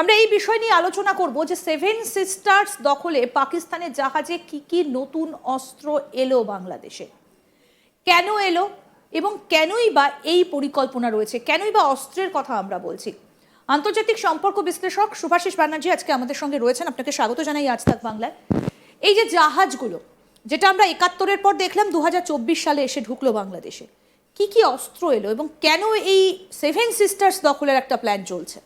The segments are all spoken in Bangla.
আমরা এই বিষয় নিয়ে আলোচনা করব যে সেভেন সিস্টার্স দখলে পাকিস্তানের জাহাজে কি কি নতুন অস্ত্র এলো বাংলাদেশে। কেন এলো এবং কেনই বা এই পরিকল্পনা রয়েছে? কেনই বা অস্ত্রের কথা আমরা বলছি? আন্তর্জাতিক সম্পর্ক বিশ্লেষক সুভাষিস ব্যানার্জি আজকে আমাদের সঙ্গে রয়েছেন। আপনাকে স্বাগত জানাই আজ তাক বাংলায়। এই যে জাহাজগুলো, যেটা আমরা একাত্তরের পর দেখলাম দু হাজার চব্বিশ সালে এসে ঢুকলো বাংলাদেশে, কি কি অস্ত্র এলো এবং কেন এই সেভেন সিস্টার্স দখলের একটা প্ল্যান চলছে?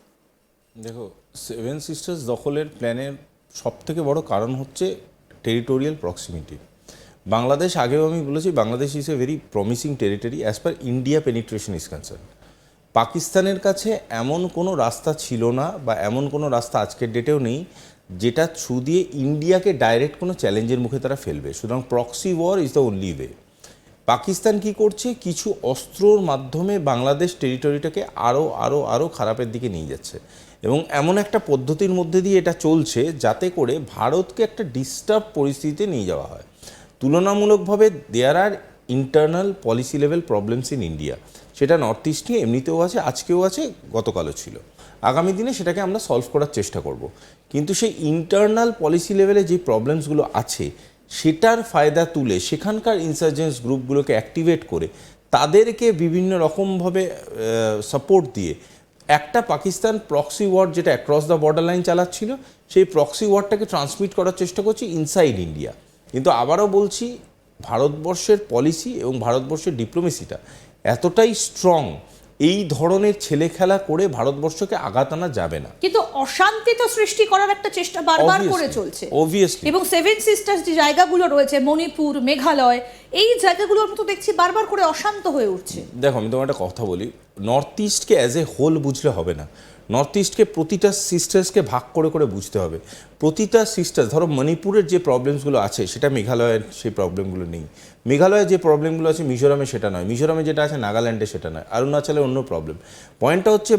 দেখো সেভেন সিস্টার্স দখলের প্ল্যানের সব থেকে বড় কারণ হচ্ছে টেরিটোরিয়াল প্রক্সিমিটি। বাংলাদেশ, আগেও আমি বলেছি, Bangladesh is a very promising territory as per India penetration is concern পাকিস্তানের কাছে এমন কোনো রাস্তা ছিল না বা এমন কোনো রাস্তা আজকের ডেটেও নেই যেটা থ্রু দিয়ে ইন্ডিয়াকে ডাইরেক্ট কোনো চ্যালেঞ্জের মুখে তারা ফেলবে। সুতরাং proxy war is the only way Pakistan কি করছে? কিছু অস্ত্রর মাধ্যমে বাংলাদেশ টেরিটরিটাকে আরও আরও আরও খারাপের দিকে নিয়ে যাচ্ছে। এবং এমন একটা পদ্ধতির মধ্যে দিয়ে এটা চলছে যাতে করে ভারতকে একটা ডিস্টার্ব পরিস্থিতিতে নিয়ে যাওয়া হয়। তুলনামূলকভাবে there are internal policy level problems in India সেটা নর্থ ইস্ট নিয়ে এমনিতেও আছে, আজকেও আছে, গতকালও ছিল। আগামী দিনে সেটাকে আমরা সলভ করার চেষ্টা করব। কিন্তু সেই ইন্টারনাল পলিসি লেভেলে যে প্রবলেমসগুলো আছে, সেটার ফায়দা তুলে সেখানকার ইনসার্জেন্স গ্রুপগুলোকে অ্যাক্টিভেট করে তাদেরকে বিভিন্ন রকমভাবে সাপোর্ট দিয়ে একটা পাকিস্তান প্রক্সি ওয়ার যেটা অ্যাক্রস দ্য বর্ডার লাইন চালাচ্ছিল, সেই প্রক্সি ওয়ারটাকে ট্রান্সমিট করার চেষ্টা করছি ইনসাইড ইন্ডিয়া কিন্তু আবারও বলছি, ভারতবর্ষের পলিসি এবং ভারতবর্ষের ডিপ্লোমেসিটা এতটাই স্ট্রং এই ধরনের ছেলে খেলা করে ভারতবর্ষকে আঘাত আনা যাবে না। কিন্তু অশান্তি তো সৃষ্টি করার একটা চেষ্টা বারবার করে চলছে। অবভিয়াসলি এবং সেভেন সিস্টার্স যে জায়গাগুলো রয়েছে মণিপুর মেঘালয় এই জায়গাগুলোর মতো দেখছি বারবার করে অশান্ত হয়ে উঠছে। দেখো আমি তোমার একটা কথা বলি নর্থ ইস্টকে অ্যাজ এ হোল বুঝলে হবে না। নর্থ ইস্টকে প্রতিটা সিস্টার্সকে ভাগ করে করে বুঝতে হবে। প্রতিটা সিস্টার ধরো মণিপুরের যে প্রবলেমসগুলো আছে, সেটা মেঘালয়ের সেই প্রবলেমগুলো নেই। মেঘালয়ের যে প্রবলেমগুলো আছে, মিজোরামে সেটা নয়। মিজোরামে যেটা আছে, নাগাল্যান্ডে সেটা নয়। অরুণাচলে অন্য প্রবলেম পয়েন্টটা হচ্ছে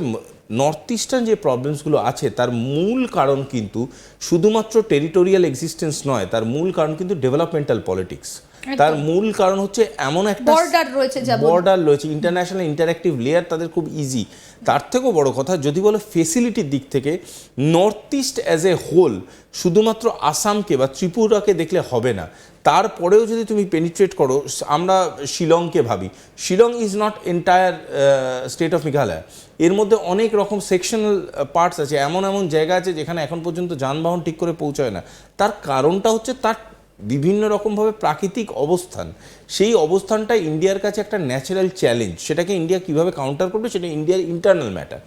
নর্থ ইস্টার্ন যে প্রবলেমসগুলো আছে, তার মূল কারণ কিন্তু শুধুমাত্র টেরিটোরিয়াল এক্সিস্টেন্স নয়, তার মূল কারণ কিন্তু ডেভেলপমেন্টাল পলিটিক্স তার মূল কারণ হচ্ছে এমন একটা বর্ডার রয়েছে বর্ডার রয়েছে ইন্টারন্যাশনাল ইন্টারাক্টিভ লেয়ার তাদের খুব ইজি তার থেকেও বড় কথা যদি বলো ফেসিলিটির দিক থেকে north east as a whole শুধুমাত্র আসামকে বা ত্রিপুরাকে দেখলে হবে না। তারপরেও যদি তুমি পেনিট্রেট করো আমরা শিলংকে ভাবি। Shillong is not entire state of Meghalaya এর মধ্যে অনেক রকম সেকশনাল পার্টস আছে। এমন এমন জায়গা আছে যেখানে এখন পর্যন্ত যানবাহন ঠিক করে পৌঁছায় না। তার কারণটা হচ্ছে তার বিভিন্ন রকমভাবে প্রাকৃতিক অবস্থান, সেই অবস্থানটা ইন্ডিয়ার কাছে একটা ন্যাচারাল চ্যালেঞ্জ সেটাকে ইন্ডিয়া কীভাবে কাউন্টার করবে সেটা ইন্ডিয়ার ইন্টারনাল ম্যাটার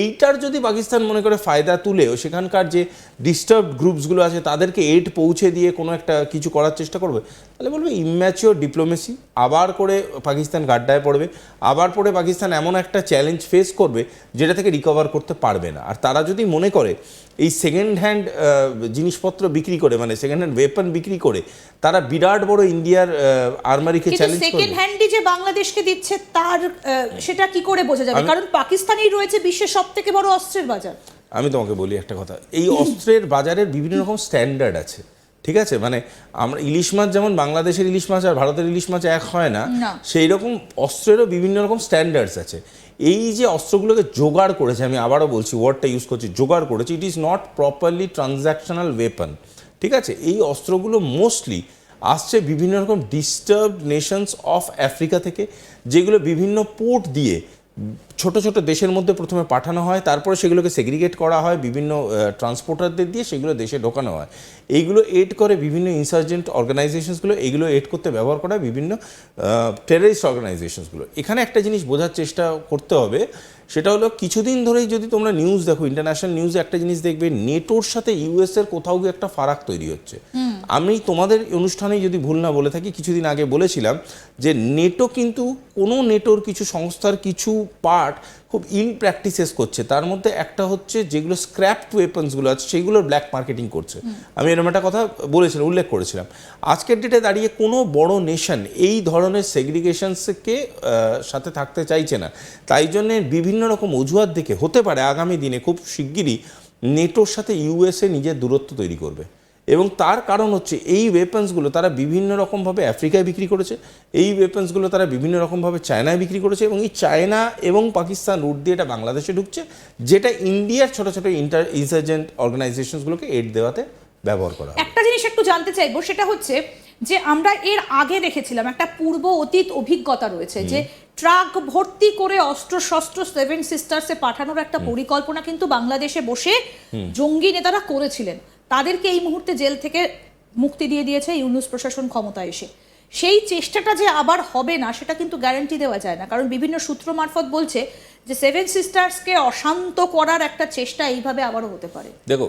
এইটার যদি পাকিস্তান মনে করে ফায়দা তুলেও, সেখানকার যে ডিস্টার্ব গ্রুপসগুলো আছে, তাদেরকে এইড পৌঁছে দিয়ে কোনো একটা কিছু করার চেষ্টা করবে, তাহলে বলবে ইম্যাচিওর ডিপ্লোমেসি আবার করে পাকিস্তান গাড্ডায় পড়বে, আবার পরে পাকিস্তান এমন একটা চ্যালেঞ্জ ফেস করবে, যেটা থেকে রিকভার করতে পারবে না। আর তারা যদি মনে করে এই সেকেন্ড হ্যান্ড জিনিসপত্র বিক্রি করে মানে সেকেন্ড হ্যান্ড ওয়েপন বিক্রি করে তারা বিরাট বড় ইন্ডিয়ার আর্মারিকে চ্যালেঞ্জ সেকেন্ড করবে। হ্যান্ডই যে বাংলাদেশকে দিচ্ছে তার সেটা কি করে বোঝা যাবে? কারণ পাকিস্তানেই রয়েছে বিশ্বের সব থেকে বড় অস্ত্রের বাজার। আমি তোমাকে বলি একটা কথা এই অস্ত্রের বাজারের বিভিন্ন রকম স্ট্যান্ডার্ড আছে ঠিক আছে? মানে আমরা ইলিশ মাছ যেমন বাংলাদেশের ইলিশ মাছ আর ভারতের ইলিশ মাছ এক হয় না না। সেই রকম অস্ত্রেরও বিভিন্ন রকম স্ট্যান্ডার্ডস আছে। এই যে অস্ত্রগুলোকে জোগাড় করেছে, আমি আবারও বলছি ওয়ার্ডটা ইউজ করছি, জোগাড় করেছে it is not properly transactional weapon ঠিক আছে? এই অস্ত্রগুলো মোস্টলি আসছে বিভিন্ন রকম ডিস্টার্ব নেশনস অফ আফ্রিকা থেকে, যেগুলো বিভিন্ন পোর্ট দিয়ে ছোট ছোট দেশের মধ্যে প্রথমে পাঠানো হয়, তারপরে সেগুলোকে সেগ্রিগেট করা হয়, বিভিন্ন ট্রান্সপোর্টারদের দিয়ে সেগুলো দেশে ঢোকানো হয়। এইগুলো এড করে বিভিন্ন ইনসার্জেন্ট অর্গানাইজেশনসগুলো এগুলো এড করতে ব্যবহার করা বিভিন্ন টেররিস্ট অর্গানাইজেশনসগুলো এখানে একটা জিনিস বোঝার চেষ্টা করতে হবে সেটা হলো কিছুদিন ধরেই যদি তোমরা নিউজ দেখো ইন্টারন্যাশনাল নিউজ একটা জিনিস দেখবে নেটোর সাথে ইউএস এর কোথাও গিয়ে একটা ফারাক তৈরি হচ্ছে। আমি তোমাদের অনুষ্ঠানে যদি ভুল না বলে থাকি কিছুদিন আগে বলেছিলাম যে নেটো কিন্তু কোনো নেটোর কিছু সংস্থার কিছু পার্ট খুব ইন প্র্যাকটিসেস করছে। তার মধ্যে একটা হচ্ছে যেগুলো স্ক্র্যাপড ওয়েপন্সগুলো আছে সেগুলোর ব্ল্যাক মার্কেটিং করছে। আমি এরকম একটা কথা বলেছিলাম উল্লেখ করেছিলাম। আজকের ডেটে দাঁড়িয়ে কোনো বড় নেশন এই ধরনের সেগ্রিগেশনসকে সাথে থাকতে চাইছে না। তাই জন্য বিভিন্ন রকম অজুহাত দেখে হতে পারে আগামী দিনে খুব শিগগিরই নেটোর সাথে ইউএসএ নিজের দূরত্ব তৈরি করবে। এবং তার কারণ হচ্ছে এই ওয়েপন্সগুলো তারা বিভিন্ন রকমভাবে আফ্রিকায় বিক্রি করেছে এই ওয়েপন্সগুলো তারা বিভিন্ন রকমভাবে চায়নায় বিক্রি করেছে এবং এই চায়না এবং পাকিস্তান রুট দিয়ে এটা বাংলাদেশে ঢুকছে যেটা ইন্ডিয়ার ছোটো ছোটো ইন্টার ইনসার্জেন্ট অর্গানাইজেশনসগুলোকে এড দেওয়াতে ব্যবহার করা একটা জিনিস একটু জানতে চাইব সেটা হচ্ছে যে আমরা এর আগে দেখেছিলাম একটা পূর্ব অতীত অভিজ্ঞতা রয়েছে যে ট্রাক ভর্তি করে অস্ত্র শস্ত্র সেভেন সিস্টার্সে পাঠানোর একটা পরিকল্পনা কিন্তু বাংলাদেশে বসে জঙ্গি নেতারা করেছিলেন। তাদেরকে এই মুহূর্তে জেল থেকে মুক্তি দিয়ে দিয়েছে ইউনুস প্রশাসন ক্ষমতায় এসে। সেই চেষ্টাটা যে আবার হবে না, সেটা কিন্তু গ্যারান্টি দেওয়া যায় না। কারণ বিভিন্ন সূত্র মারফত বলছে যে সেভেন সিস্টার্সকে অশান্ত করার একটা চেষ্টা এইভাবে আবারও হতে পারে। দেখো,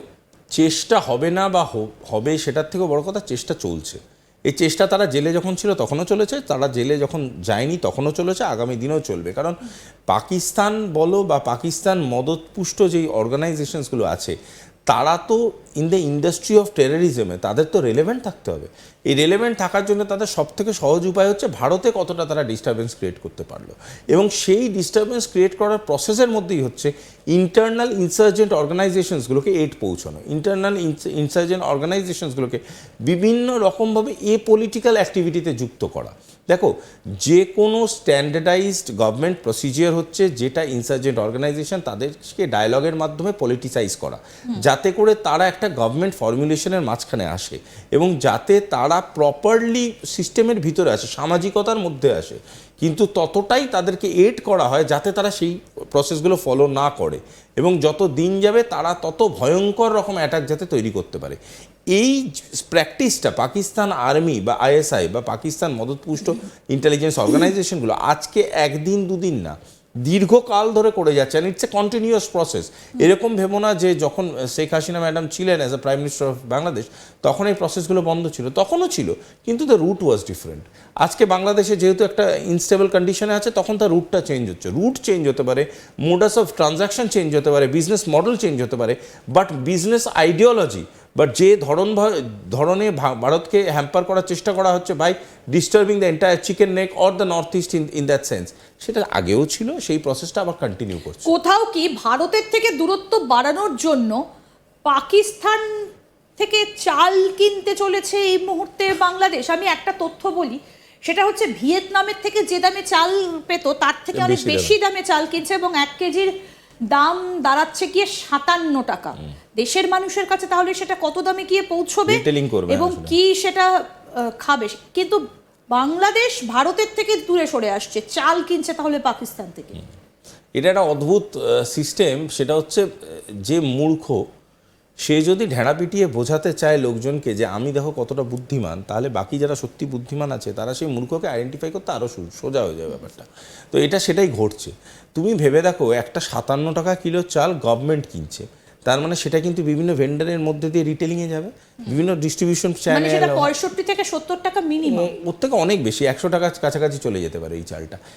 চেষ্টা হবে না বা হবে সেটার থেকেও বড় কথা চেষ্টা চলছে। এই চেষ্টা তারা জেলে যখন ছিল তখনও চলেছে, তারা জেলে যখন যায়নি তখনও চলেছে, আগামী দিনেও চলবে। কারণ পাকিস্তান বলো বা পাকিস্তান মদতপুষ্ট যেই অর্গানাইজেশনসগুলো আছে তারা তো ইন দ্য ইন্ডাস্ট্রি অফ টেরোরিজমে তাদের তো রেলেভেন্ট থাকতে হবে। এই রেলেভেন্ট থাকার জন্য তাদের সব থেকে সহজ উপায় হচ্ছে ভারতে কতটা তারা ডিস্টারবেন্স ক্রিয়েট করতে পারল। এবং সেই ডিস্টারবেন্স ক্রিয়েট করার প্রসেসের মধ্যেই হচ্ছে ইন্টারনাল ইনসার্জেন্ট অর্গানাইজেশনসগুলোকে এড পৌঁছানো। ইন্টারনাল ইনসার্জেন্ট অর্গানাইজেশনসগুলোকে বিভিন্ন রকমভাবে এ পলিটিক্যাল অ্যাক্টিভিটিতে যুক্ত করা। দেখো যে কোনো স্ট্যান্ডার্ডাইজড গভর্নমেন্ট প্রসিজিয়ার হচ্ছে যেটা ইনসার্জেন্ট অর্গানাইজেশন তাদেরকে ডায়লগের মাধ্যমে পলিটিসাইজ করা। যাতে করে তারা একটা গভর্নমেন্ট ফর্মুলেশনের মাঝখানে আসে এবং যাতে তারা প্রপারলি সিস্টেমের ভিতরে আসে সামাজিকতার মধ্যে আসে। কিন্তু ততটাই তাদেরকে এড করা হয় যাতে তারা সেই প্রসেসগুলো ফলো না করে। এবং যত দিন যাবে তারা তত ভয়ঙ্কর রকম অ্যাটাক যাতে তৈরি করতে পারে। এই প্র্যাকটিসটা পাকিস্তান আর্মি বা আইএসআই বা পাকিস্তান মদতপুষ্ট ইন্টেলিজেন্স অর্গানাইজেশনগুলো আজকে একদিন দুদিন না, দীর্ঘকাল ধরে করে যাচ্ছে and it's a continuous process এরকম ভেবো না যে যখন শেখ হাসিনা ম্যাডাম ছিলেন as a prime minister of Bangladesh তখন এই প্রসেসগুলো বন্ধ ছিল, তখনও ছিল, কিন্তু দ্য রুট ওয়াজ ডিফারেন্ট আজকে বাংলাদেশে যেহেতু একটা ইনস্টেবল কন্ডিশনে আছে, তখন তার রুটটা চেঞ্জ হচ্ছে। রুট চেঞ্জ হতে পারে মোডাস অফ ট্রানজাকশন চেঞ্জ হতে পারে বিজনেস মডেল চেঞ্জ হতে পারে বাট বিজনেস আইডিওলজি বাট যে ধরন ধরনে ভারতকে হ্যাম্পার করার চেষ্টা করা হচ্ছে by disturbing the entire chicken neck or the north east in in that sense সেটা আগেও ছিল সেই প্রসেসটা আবার কন্টিনিউ করছে। কোথাও কি ভারতের থেকে দূরত্ব বাড়ানোর জন্য পাকিস্তান থেকে চাল কিনতে চলেছে এই মুহূর্তে বাংলাদেশ? আমি একটা তথ্য বলি সেটা হচ্ছে ভিয়েতনামের থেকে যে দামে চাল পেত তার থেকে অনেক বেশি দামে চাল কিনছে এবং এক কেজির দাম দাঁড়াচ্ছে গিয়ে সাতান্ন টাকা। দেশের মানুষের কাছে তাহলে সেটা কত দামে গিয়ে পৌঁছবে এবং। কি সেটা খাবে? কিন্তু বাংলাদেশ ভারতের থেকে দূরে সরে আসছে। চাল কিনছে তাহলে পাকিস্তান থেকে। এটা একটা অদ্ভুত সিস্টেম সেটা হচ্ছে যে মূর্খ সে যদি ঢেঁড়া পিটিয়ে বোঝাতে চায় লোকজনকে যে আমি দেখো কতটা বুদ্ধিমান তাহলে বাকি যারা সত্যি বুদ্ধিমান আছে তারা সেই মূর্খকে আইডেন্টিফাই করতে আরও সোজা হয়ে যাবে ব্যাপারটা। তো এটা সেটাই ঘটছে। তুমি ভেবে দেখো একটা সাতান্ন টাকা কিলো চাল গভর্নমেন্ট কিনছে। তার মানে সেটা কিন্তু বিভিন্ন ভেন্ডারের মধ্যে দিয়ে রিটেলিংয়ে যাবে। বিভিন্ন ডিস্ট্রিবিউশন মানে সেটা চ্যানেল পঁয়ষট্টি থেকে সত্তর টাকা মিনিমাম ওর থেকে অনেক বেশি একশো টাকা কাছাকাছি চলে যেতে পারে এই চালটা।